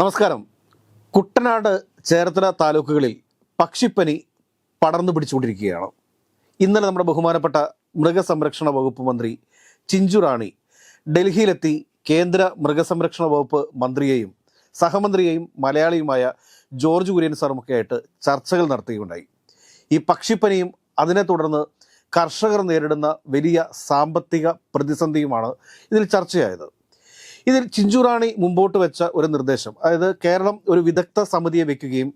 നമസ്കാരം. കുട്ടനാട് ചേർത്തല താലൂക്കുകളിൽ പക്ഷിപ്പനി പടർന്നു പിടിച്ചുകൊണ്ടിരിക്കുകയാണ്. ഇന്നലെ നമ്മുടെ ബഹുമാനപ്പെട്ട മൃഗസംരക്ഷണ വകുപ്പ് മന്ത്രി ചിഞ്ചു റാണി ഡൽഹിയിലെത്തി കേന്ദ്ര മൃഗസംരക്ഷണ വകുപ്പ് മന്ത്രിയെയും സഹമന്ത്രിയെയും മലയാളിയുമായ ജോർജ് കുര്യൻ സാറുമൊക്കെ ആയിട്ട് ചർച്ചകൾ നടത്തുകയുണ്ടായി. ഈ പക്ഷിപ്പനിയും അതിനെ തുടർന്ന് കർഷകർ നേരിടുന്ന വലിയ സാമ്പത്തിക പ്രതിസന്ധിയുമാണ് ഇതിൽ ചർച്ചയായത്. ഇതിൽ ചിഞ്ചുറാണി മുമ്പോട്ട് വെച്ച ഒരു നിർദ്ദേശം. അതായത് കേരളം ഒരു വിദഗ്ധ സമിതിയെ വെക്കുകയും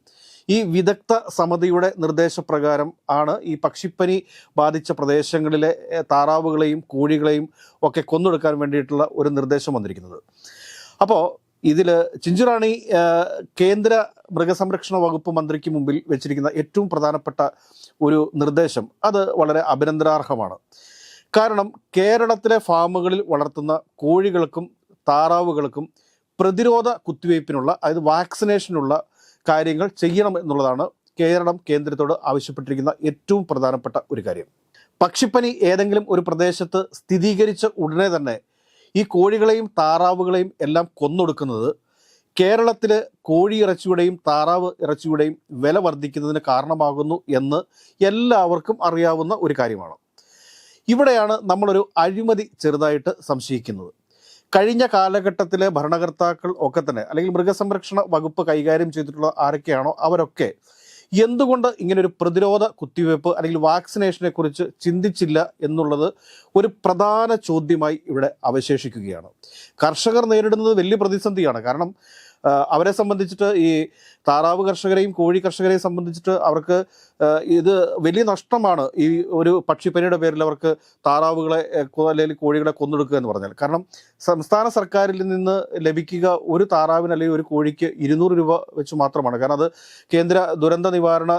ഈ വിദഗ്ധ സമിതിയുടെ നിർദ്ദേശപ്രകാരം ആണ് ഈ പക്ഷിപ്പനി ബാധിച്ച പ്രദേശങ്ങളിലെ താറാവുകളെയും കോഴികളെയും ഒക്കെ കൊന്നെടുക്കാൻ വേണ്ടിയിട്ടുള്ള ഒരു നിർദ്ദേശം വന്നിരിക്കുന്നത്. അപ്പോൾ ഇതിൽ ചിഞ്ചുറാണി കേന്ദ്ര മൃഗസംരക്ഷണ വകുപ്പ് മന്ത്രിക്ക് മുമ്പിൽ വെച്ചിരിക്കുന്ന ഏറ്റവും പ്രധാനപ്പെട്ട ഒരു നിർദ്ദേശം. അത് വളരെ അഭിനന്ദനാർഹമാണ്. കാരണം കേരളത്തിലെ ഫാമുകളിൽ വളർത്തുന്ന കോഴികൾക്കും താറാവുകൾക്കും പ്രതിരോധ കുത്തിവയ്പ്പിനുള്ള അതായത് വാക്സിനേഷനുള്ള കാര്യങ്ങൾ ചെയ്യണം എന്നുള്ളതാണ് കേരളം കേന്ദ്രത്തോട് ആവശ്യപ്പെട്ടിരിക്കുന്ന ഏറ്റവും പ്രധാനപ്പെട്ട ഒരു കാര്യം. പക്ഷിപ്പനി ഏതെങ്കിലും ഒരു പ്രദേശത്ത് സ്ഥിരീകരിച്ച ഉടനെ തന്നെ ഈ കോഴികളെയും താറാവുകളെയും എല്ലാം കൊന്നൊടുക്കുന്നത് കേരളത്തിൽ കോഴി ഇറച്ചിയുടെയും താറാവ് ഇറച്ചിയുടെയും വില വർദ്ധിക്കുന്നതിന് കാരണമാകുന്നു എന്ന് എല്ലാവർക്കും അറിയാവുന്ന ഒരു കാര്യമാണ്. ഇവിടെയാണ് നമ്മളൊരു അഴിമതി ചെറുതായിട്ട് സംശയിക്കുന്നത്. കഴിഞ്ഞ കാലഘട്ടത്തിലെ ഭരണകർത്താക്കൾ ഒക്കെ തന്നെ അല്ലെങ്കിൽ മൃഗസംരക്ഷണ വകുപ്പ് കൈകാര്യം ചെയ്തിട്ടുള്ള ആരൊക്കെയാണോ അവരൊക്കെ എന്തുകൊണ്ട് ഇങ്ങനെ ഒരു പ്രതിരോധ കുത്തിവയ്പ്പ് അല്ലെങ്കിൽ വാക്സിനേഷനെ കുറിച്ച് ചിന്തിച്ചില്ല എന്നുള്ളത് ഒരു പ്രധാന ചോദ്യമായി ഇവിടെ അവശേഷിക്കുകയാണ്. കർഷകർ നേരിടുന്നത് വലിയ പ്രതിസന്ധിയാണ്. കാരണം അവരെ സംബന്ധിച്ചിട്ട് ഈ താറാവ് കർഷകരെയും കോഴി കർഷകരെയും സംബന്ധിച്ചിട്ട് അവർക്ക് ഇത് വലിയ നഷ്ടമാണ് ഈ ഒരു പക്ഷിപ്പനിയുടെ പേരിൽ അവർക്ക് താറാവുകളെ അല്ലെങ്കിൽ കോഴികളെ കൊന്നെടുക്കുക എന്ന് പറഞ്ഞാൽ. കാരണം സംസ്ഥാന സർക്കാരിൽ നിന്ന് ലഭിക്കുക ഒരു താറാവിന് അല്ലെങ്കിൽ ഒരു കോഴിക്ക് ഇരുന്നൂറ് രൂപ വെച്ച് മാത്രമാണ്. കാരണം അത് കേന്ദ്ര ദുരന്ത നിവാരണ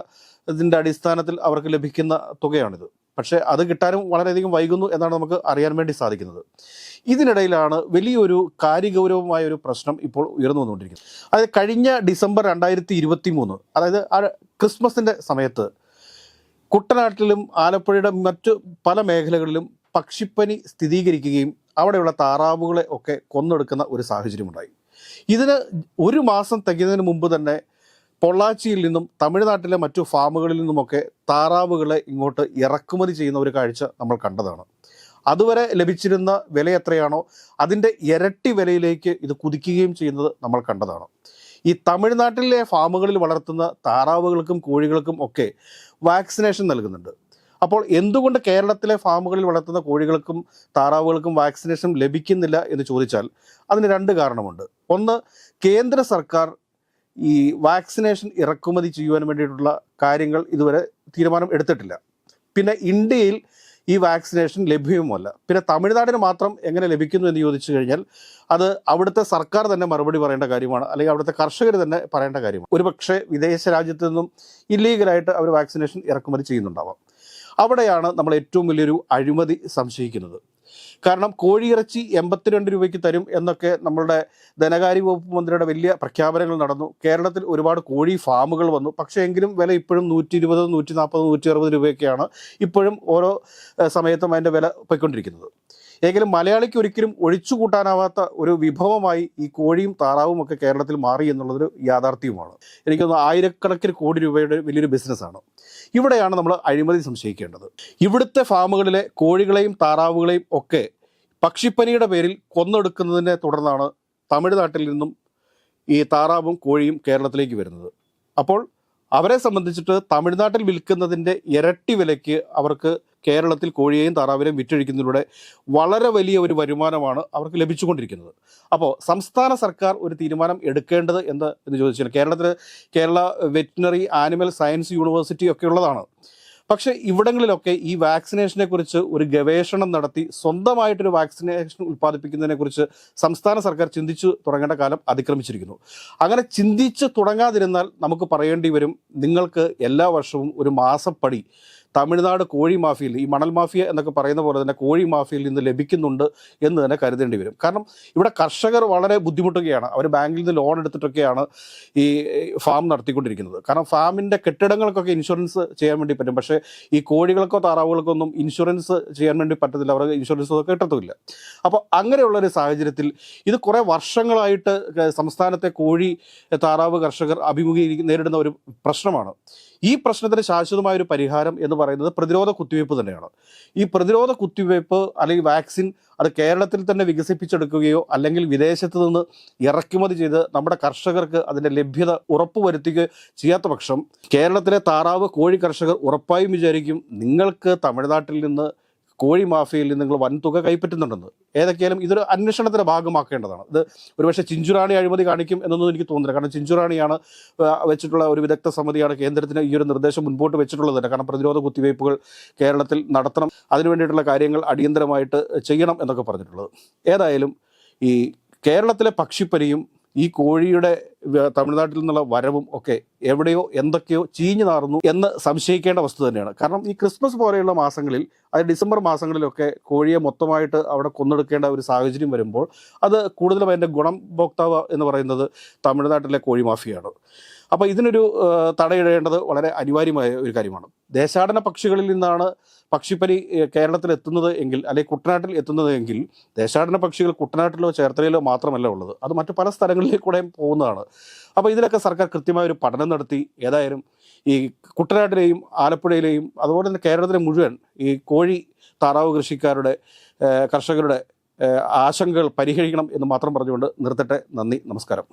ഇതിന്റെ അടിസ്ഥാനത്തിൽ അവർക്ക് ലഭിക്കുന്ന തുകയാണിത്. പക്ഷേ അത് കിട്ടാനും വളരെയധികം വൈകുന്നു എന്നാണ് നമുക്ക് അറിയാൻ വേണ്ടി സാധിക്കുന്നത്. ഇതിനിടയിലാണ് വലിയൊരു കാര്യഗൗരവമായ ഒരു പ്രശ്നം ഇപ്പോൾ ഉയർന്നു വന്നുകൊണ്ടിരിക്കുന്നത്. അതായത് കഴിഞ്ഞ ഡിസംബർ രണ്ടായിരത്തി ഇരുപത്തി മൂന്ന് അതായത് ആ ക്രിസ്മസിന്റെ സമയത്ത് കുട്ടനാട്ടിലും ആലപ്പുഴയുടെ മറ്റു പല മേഖലകളിലും പക്ഷിപ്പനി സ്ഥിരീകരിക്കുകയും അവിടെയുള്ള താറാവുകളെ ഒക്കെ കൊന്നെടുക്കുന്ന ഒരു സാഹചര്യമുണ്ടായി. ഇതിന് ഒരു മാസം തികയുന്നതിന് മുമ്പ് തന്നെ പൊള്ളാച്ചിയിൽ നിന്നും തമിഴ്നാട്ടിലെ മറ്റു ഫാമുകളിൽ നിന്നുമൊക്കെ താറാവുകളെ ഇങ്ങോട്ട് ഇറക്കുമതി ചെയ്യുന്ന ഒരു കാഴ്ച നമ്മൾ കണ്ടതാണ്. അതുവരെ ലഭിച്ചിരുന്ന വില എത്രയാണോ അതിന്റെ ഇരട്ടി വിലയിലേക്ക് ഇത് കുതിക്കുകയും ചെയ്യുന്നത് നമ്മൾ കണ്ടതാണ്. ഈ തമിഴ്നാട്ടിലെ ഫാമുകളിൽ വളർത്തുന്ന താറാവുകൾക്കും കോഴികൾക്കും ഒക്കെ വാക്സിനേഷൻ നൽകുന്നുണ്ട്. അപ്പോൾ എന്തുകൊണ്ട് കേരളത്തിലെ ഫാമുകളിൽ വളർത്തുന്ന കോഴികൾക്കും താറാവുകൾക്കും വാക്സിനേഷൻ ലഭിക്കുന്നില്ല എന്ന് ചോദിച്ചാൽ അതിന് രണ്ട് കാരണമുണ്ട്. ഒന്ന് കേന്ദ്ര സർക്കാർ ഈ വാക്സിനേഷൻ ഇറക്കുമതി ചെയ്യുവാൻ വേണ്ടിയിട്ടുള്ള കാര്യങ്ങൾ ഇതുവരെ തീരുമാനം എടുത്തിട്ടില്ല. പിന്നെ ഇന്ത്യയിൽ ഈ വാക്സിനേഷൻ ലഭ്യവുമല്ല പിന്നെ തമിഴ്നാടിന് മാത്രം എങ്ങനെ ലഭിക്കുന്നു എന്ന് ചോദിച്ചു കഴിഞ്ഞാൽ അത് അവിടുത്തെ സർക്കാർ തന്നെ മറുപടി പറയേണ്ട കാര്യമാണ്. അല്ലെങ്കിൽ അവിടുത്തെ കർഷകർ തന്നെ പറയേണ്ട കാര്യമാണ്. ഒരുപക്ഷെ വിദേശ രാജ്യത്തു നിന്നും ഇല്ലീഗലായിട്ട് അവർ വാക്സിനേഷൻ ഇറക്കുമതി ചെയ്യുന്നുണ്ടാവാം. അവിടെയാണ് നമ്മൾ ഏറ്റവും വലിയൊരു അഴിമതി സംശയിക്കുന്നത്. കാരണം കോഴിയിറച്ചി എൺപത്തിരണ്ട് രൂപയ്ക്ക് തരും എന്നൊക്കെ നമ്മളുടെ ധനകാര്യ വകുപ്പ് മന്ത്രിയുടെ വലിയ പ്രഖ്യാപനങ്ങൾ നടന്നു. കേരളത്തിൽ ഒരുപാട് കോഴി ഫാമുകൾ വന്നു. പക്ഷേ എങ്കിലും വില ഇപ്പോഴും നൂറ്റി ഇരുപത് നൂറ്റി നാൽപ്പത് നൂറ്റി അറുപത് രൂപയൊക്കെയാണ് ഇപ്പോഴും ഓരോ സമയത്തും അതിന്റെ വില പോയിക്കൊണ്ടിരിക്കുന്നത്. എങ്കിലും മലയാളിക്ക് ഒരിക്കലും ഒഴിച്ചു കൂട്ടാനാവാത്ത ഒരു വിഭവമായി ഈ കോഴിയും താറാവും ഒക്കെ കേരളത്തിൽ മാറി എന്നുള്ളതൊരു യാഥാർത്ഥ്യവുമാണ് എനിക്കൊന്ന് ആയിരക്കണക്കിന് കോടി രൂപയുടെ വലിയൊരു ബിസിനസ്സാണ്. ഇവിടെയാണ് നമ്മൾ അഴിമതി സംശയിക്കേണ്ടത്. ഇവിടുത്തെ ഫാമുകളിലെ കോഴികളെയും താറാവുകളെയും ഒക്കെ പക്ഷിപ്പനിയുടെ പേരിൽ കൊന്നെടുക്കുന്നതിനെ തുടർന്നാണ് തമിഴ്നാട്ടിൽ നിന്നും ഈ താറാവും കോഴിയും കേരളത്തിലേക്ക് വരുന്നത്. അപ്പോൾ അവരെ സംബന്ധിച്ചിട്ട് തമിഴ്നാട്ടിൽ വിൽക്കുന്നതിന്റെ ഇരട്ടി വിലയ്ക്ക് അവർക്ക് കേരളത്തിൽ കോഴിയെയും താറാവിനെയും വിറ്റഴിക്കുന്നതിലൂടെ വളരെ വലിയ ഒരു വരുമാനമാണ് അവർക്ക് ലഭിച്ചുകൊണ്ടിരിക്കുന്നത്. അപ്പോൾ സംസ്ഥാന സർക്കാർ ഒരു തീരുമാനം എടുക്കേണ്ടത് എന്ത് എന്ന് ചോദിച്ചാൽ കേരളത്തിൽ Kerala veterinary animal science university ഒക്കെ ഉള്ളതാണ്. പക്ഷേ ഇവിടങ്ങളിലൊക്കെ ഈ വാക്സിനേഷനെ കുറിച്ച് ഒരു ഗവേഷണം നടത്തി സ്വന്തമായിട്ടൊരു വാക്സിനേഷൻ ഉൽപ്പാദിപ്പിക്കുന്നതിനെ കുറിച്ച് സംസ്ഥാന സർക്കാർ ചിന്തിച്ചു തുടങ്ങേണ്ട കാലം അതിക്രമിച്ചിരിക്കുന്നു. അങ്ങനെ ചിന്തിച്ച് തുടങ്ങാതിരുന്നാൽ നമുക്ക് പറയേണ്ടി വരും നിങ്ങൾക്ക് എല്ലാ വർഷവും ഒരു മാസപ്പടി തമിഴ്നാട് കോഴി മാഫിയയിൽ ഈ മണൽ മാഫിയ എന്നൊക്കെ പറയുന്ന പോലെ തന്നെ കോഴി മാഫിയയിൽ നിന്ന് ലഭിക്കുന്നുണ്ട് എന്ന് തന്നെ കരുതേണ്ടി വരും. കാരണം ഇവിടെ കർഷകർ വളരെ ബുദ്ധിമുട്ടുകയാണ്. അവർ ബാങ്കിൽ നിന്ന് ലോൺ എടുത്തിട്ടൊക്കെയാണ് ഈ ഫാം നടത്തിക്കൊണ്ടിരിക്കുന്നത്. കാരണം ഫാമിന്റെ കെട്ടിടങ്ങൾക്കൊക്കെ ഇൻഷുറൻസ് ചെയ്യാൻ വേണ്ടി പറ്റും. പക്ഷേ ഈ കോഴികൾക്കോ താറാവുകൾക്കോ ഒന്നും ഇൻഷുറൻസ് ചെയ്യാൻ വേണ്ടി പറ്റത്തില്ല. അവർക്ക് ഇൻഷുറൻസ് ഒക്കെ കിട്ടത്തുമില്ല അപ്പോൾ അങ്ങനെയുള്ള ഒരു സാഹചര്യത്തിൽ ഇത് കുറേ വർഷങ്ങളായിട്ട് സംസ്ഥാനത്തെ കോഴി താറാവ് കർഷകർ അഭിമുഖീകരിക്കുന്ന നേരിടുന്ന ഒരു പ്രശ്നമാണ്. ഈ പ്രശ്നത്തിന് ശാശ്വതമായ ഒരു പരിഹാരം എന്ന് പറയുന്നത് പ്രതിരോധ കുത്തിവയ്പ്പ് തന്നെയാണ്. ഈ പ്രതിരോധ കുത്തിവയ്പ്പ് അല്ലെങ്കിൽ വാക്സിൻ അത് കേരളത്തിൽ തന്നെ വികസിപ്പിച്ചെടുക്കുകയോ അല്ലെങ്കിൽ വിദേശത്ത് നിന്ന് ഇറക്കുമതി ചെയ്ത് നമ്മുടെ കർഷകർക്ക് അതിന്റെ ലഭ്യത ഉറപ്പുവരുത്തുകയോ ചെയ്യാത്ത പക്ഷം കേരളത്തിലെ താറാവ് കോഴി കർഷകർ ഉറപ്പായും വിചാരിക്കും നിങ്ങൾക്ക് തമിഴ്നാട്ടിൽ നിന്ന് കോഴി മാഫിയയിൽ നിന്ന് നിങ്ങൾ വൻതുക കൈപ്പറ്റുന്നുണ്ടെന്ന്. ഏതൊക്കെയാലും ഇതൊരു അന്വേഷണത്തിന്റെ ഭാഗമാക്കേണ്ടതാണ്. ഇത് ഒരുപക്ഷെ ചിഞ്ചുറാണി അഴിമതി കാണിക്കും എന്നൊന്നും എനിക്ക് തോന്നുന്നില്ല. കാരണം ചിഞ്ചുറാണിയാണ് വെച്ചിട്ടുള്ള ഒരു വിദഗ്ധ സമിതിയാണ് കേന്ദ്രത്തിന് ഈ ഒരു നിർദ്ദേശം മുൻപോട്ട് വെച്ചിട്ടുള്ളത് കാരണം പ്രതിരോധ കുത്തിവയ്പ്പുകൾ കേരളത്തിൽ നടത്തണം. അതിനുവേണ്ടിയിട്ടുള്ള കാര്യങ്ങൾ അടിയന്തരമായിട്ട് ചെയ്യണം എന്നൊക്കെ പറഞ്ഞിട്ടുള്ളത്. ഏതായാലും ഈ കേരളത്തിലെ പക്ഷിപ്പനിയും ഈ കോഴിയുടെ തമിഴ്നാട്ടിൽ നിന്നുള്ള വരവും ഒക്കെ എവിടെയോ എന്തൊക്കെയോ ചീഞ്ഞു നാറുന്നു എന്ന് സംശയിക്കേണ്ട വസ്തു തന്നെയാണ്. കാരണം ഈ ക്രിസ്മസ് പോലെയുള്ള മാസങ്ങളിൽ അത് ഡിസംബർ മാസങ്ങളിലൊക്കെ കോഴിയെ മൊത്തമായിട്ട് അവിടെ കൊന്നെടുക്കേണ്ട ഒരു സാഹചര്യം വരുമ്പോൾ അത് കൂടുതലും അതിന്റെ ഗുണഭോക്താവ് എന്ന് പറയുന്നത് തമിഴ്നാട്ടിലെ കോഴി മാഫിയാണ് അപ്പോൾ ഇതിനൊരു തടയിടേണ്ടത് വളരെ അനിവാര്യമായ ഒരു കാര്യമാണ്. ദേശാടന പക്ഷികളിൽ നിന്നാണ് പക്ഷിപ്പനി കേരളത്തിൽ എത്തുന്നത് എങ്കിൽ അല്ലെങ്കിൽ കുട്ടനാട്ടിൽ എത്തുന്നത് എങ്കിൽ ദേശാടന പക്ഷികൾ കുട്ടനാട്ടിലോ ചേർത്തലയിലോ മാത്രമല്ല ഉള്ളത്. അത് മറ്റു പല സ്ഥലങ്ങളിലേക്കൂടെയും പോകുന്നതാണ്. അപ്പോൾ ഇതിലൊക്കെ സർക്കാർ കൃത്യമായ ഒരു പഠനം നടത്തി. ഏതായാലും ഈ കുട്ടനാട്ടിലെയും ആലപ്പുഴയിലെയും അതുപോലെ തന്നെ കേരളത്തിലെ മുഴുവൻ ഈ കോഴി താറാവ് കൃഷിക്കാരുടെ കർഷകരുടെ ആശങ്കകൾ പരിഹരിക്കണം എന്ന് മാത്രം പറഞ്ഞുകൊണ്ട് നിർത്തട്ടെ. നന്ദി നമസ്കാരം.